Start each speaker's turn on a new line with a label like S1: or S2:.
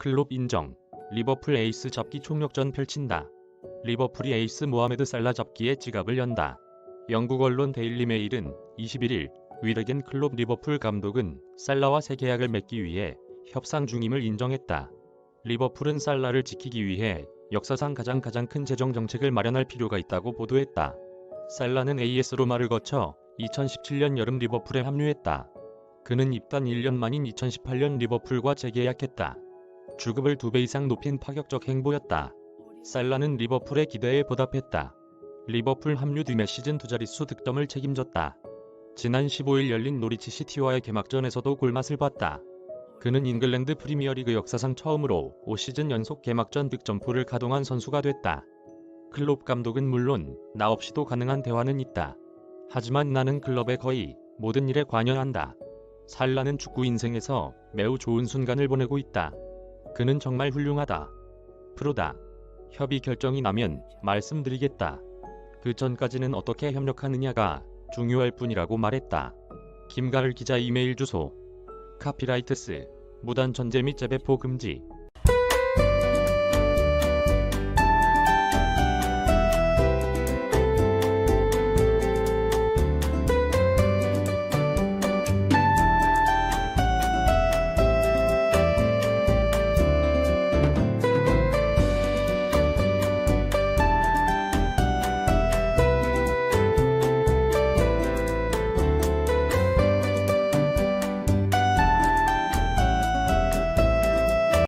S1: 클롭 인정. 리버풀 에이스 잡기 총력전 펼친다. 리버풀이 에이스 모하메드 살라 잡기에 지갑을 연다. 영국 언론 데일리 메일은 21일 위르겐 클롭 리버풀 감독은 살라와 새 계약을 맺기 위해 협상 중임을 인정했다. 리버풀은 살라를 지키기 위해 역사상 가장 가장 큰 재정 정책을 마련할 필요가 있다고 보도했다. 살라는 AS 로마를 거쳐 2017년 여름 리버풀에 합류했다. 그는 입단 1년 만인 2018년 리버풀과 재계약했다. 주급을 2배 이상 높인 파격적 행보였다. 살라는 리버풀의 기대에 보답했다. 리버풀 합류 뒤매 시즌 두 자릿수 득점을 책임졌다. 지난 15일 열린 노리치 시티와의 개막전에서도 골맛을 봤다. 그는 잉글랜드 프리미어리그 역사상 처음으로 5시즌 연속 개막전 득점포를 가동한 선수가 됐다. 클롭 감독은 물론 나 없이도 가능한 대화는 있다. 하지만 나는 클럽의 거의 모든 일에 관여한다. 살라는 축구 인생에서 매우 좋은 순간을 보내고 있다. 그는 정말 훌륭하다. 프로다. 협의 결정이 나면 말씀드리겠다. 그 전까지는 어떻게 협력하느냐가 중요할 뿐이라고 말했다. 김가을 기자 이메일 주소 카피라이트스 무단 전제 및 재배포 금지